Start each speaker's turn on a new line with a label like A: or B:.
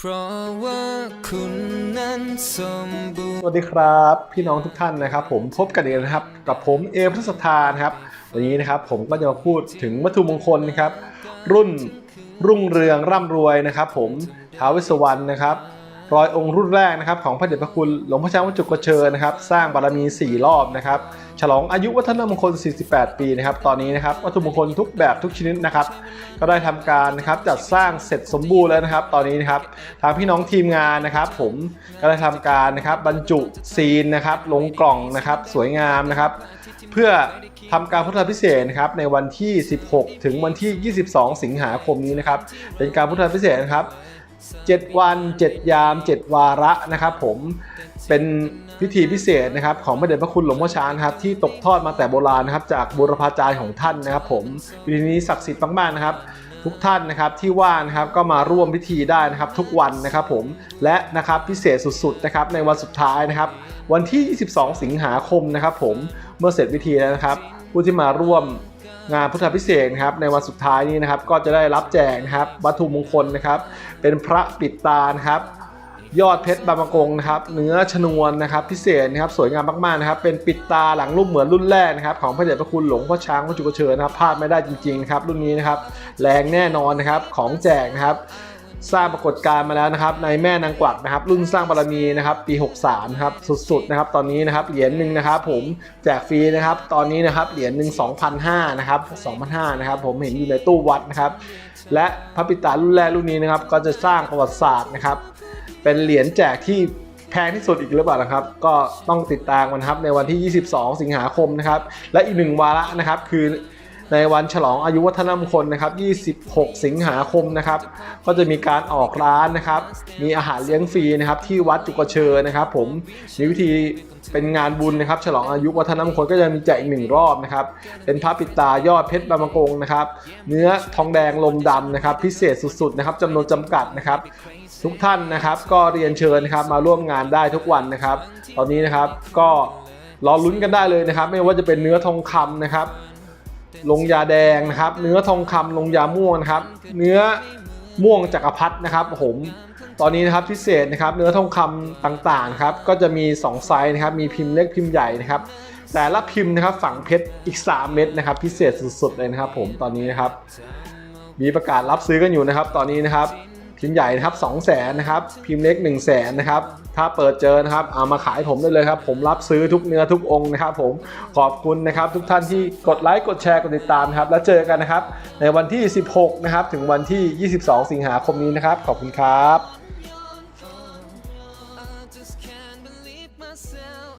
A: เพราะว่าคุณนั้นสมบูรณ์
B: สวัสดีครับ พี่น้องทุกท่านนะครับ ผมพบกันอีกแล้วนะครับ กับผมเอพระสธานครับวันนี้นะครับผมก็จะมาพูดถึงวัตถุมงคลนะครับ รุ่นรุ่งเรืองร่ำรวยนะครับ ผมท้าวเวสวรรณนะครับ ร้อยองค์รุ่นแรกนะครับของพระเดชพระคุณหลวงพ่อช้างวัดจุกกระเชิญนะครับสร้างบารมี 4 รอบนะครับฉลองอายุวัฒนมงคล 48 ปีนะครับตอนนี้นะครับวัตถุมงคลทุกแบบทุกชนิดนะครับก็ได้ทำการนะครับจัดสร้างเสร็จสมบูรณ์แล้วนะครับ ตอนนี้นะครับทางพี่น้องทีมงานนะครับ ผมก็ได้ทำการนะครับบรรจุซีนนะครับลงกล่องนะครับสวยงามนะครับ เพื่อทำการพุทธพิเศษนะครับในวันที่ 16 ถึงวันที่ 22 สิงหาคมนี้นะครับเป็นการพุทธพิเศษนะครับ 7 วัน 7 ยาม 7 วาระนะครับผมเป็นพิธีพิเศษนะครับของพระเดชพระคุณหลวงพ่อช้างครับที่ตกทอดมาแต่โบราณนะครับจากบุรพาจารย์ของท่านนะครับ ผมพิธีนี้ศักดิ์สิทธิ์มากๆนะครับทุกท่านนะครับที่ว่างนะครับก็มาร่วมพิธีได้นะครับทุกวันนะครับผมและนะครับพิเศษสุดๆนะครับในวันสุดท้ายนะครับ วันที่ 22 สิงหาคมนะครับ ผมเมื่อเสร็จพิธีแล้วนะครับ ผู้ที่มาร่วม งานพุทธพิเศษนะครับในวันสุดท้ายนี้นะครับก็จะได้รับแจกนะครับวัตถุมงคลนะครับ เป็นพระปิดตานะครับยอดเพชรบางประกงนะครับเนื้อชนวนนะครับพิเศษนะครับสวยงามมากๆนะครับเป็นปิดตาหลังรูปเหมือนรุ่นแรกนะครับของพระเดชพระคุณหลวงพ่อช้างพระจุกเชิญนะครับพลาดไม่ได้จริงๆนะครับรุ่นนี้นะครับแรงแน่นอนนะครับของแจกนะครับ สร้างปรากฏการณ์มาแล้วนะครับในแม่นางกวักนะครับรุ่นสร้างบารมีนะครับปี 63ครับสุดๆนะครับตอนนี้นะครับเหรียญหนึ่งนะครับผมแจกฟรีนะครับตอนนี้นะครับเหรียญหนึ่ง2,500นะครับ2,500นะครับผมเห็นอยู่ในตู้วัดนะครับและพระปิตารุ่นแรกรุ่นนี้นะครับก็จะสร้างประวัติศาสตร์นะครับเป็นเหรียญแจกที่แพงที่สุดอีกหรือเปล่านะครับ ก็ต้องติดตามกันครับในวันที่ 22 สิงหาคมนะครับและอีกหนึ่งวาระนะครับคือ ในวันฉลองอายุวัฒนมงคลนะครับ 26 สิงหาคมนะครับ ก็จะมีการออกร้านนะครับ มีอาหารเลี้ยงฟรีนะครับที่วัดจุกเชอนะครับ ผมมีวิธีเป็นงานบุญนะครับ ฉลองอายุวัฒนมงคลก็จะมีแจกอีกหนึ่งรอบนะครับ เป็นพระปิตายอดเพชรบางมกงนะครับ เนื้อทองแดงลมดำนะครับ พิเศษสุดๆนะครับจำนวนจำกัดนะครับทุกท่านนะครับก็เรียนเชิญนะครับมาร่วมงานได้ทุกวันนะครับ ตอนนี้นะครับก็รอลุ้นกันได้เลยนะครับ ไม่ว่าจะเป็นเนื้อทองคำนะครับ ลงยาแดงนะครับ เนื้อทองคำลงยาม่วงนะครับ เนื้อม่วงจักรพรรดินะครับผมตอนนี้นะครับพิเศษนะครับเนื้อทองคำต่างๆครับก็จะมี 2 ไซส์นะครับมีพิมพ์เล็กพิมพ์ใหญ่นะครับ แต่ละพิมพ์นะครับฝังเพชรอีก 3 เม็ดนะครับ พิเศษสุดๆเลยนะครับ ผมตอนนี้นะครับ มีประกาศรับซื้อกันอยู่นะครับ ตอนนี้นะครับ พิมพ์ใหญ่นะครับ2 0 0แสนนะครับ พิมพ์เล็ก1 0 0 0 0แสนนะครับ ถ้าเปิดเจอนะครับ เอามาขายผมได้เลยครับ ผมรับซื้อทุกเนื้อทุกองค์นะครับ ผม ขอบคุณนะครับ ทุกท่านที่กดไลค์ กดแชร์ กดติดตามครับ แล้วเจอกันนะครับ ในวันที่ 16 นะครับ ถึงวันที่ 22 สิงหาคมนี้นะครับ ขอบคุณครับ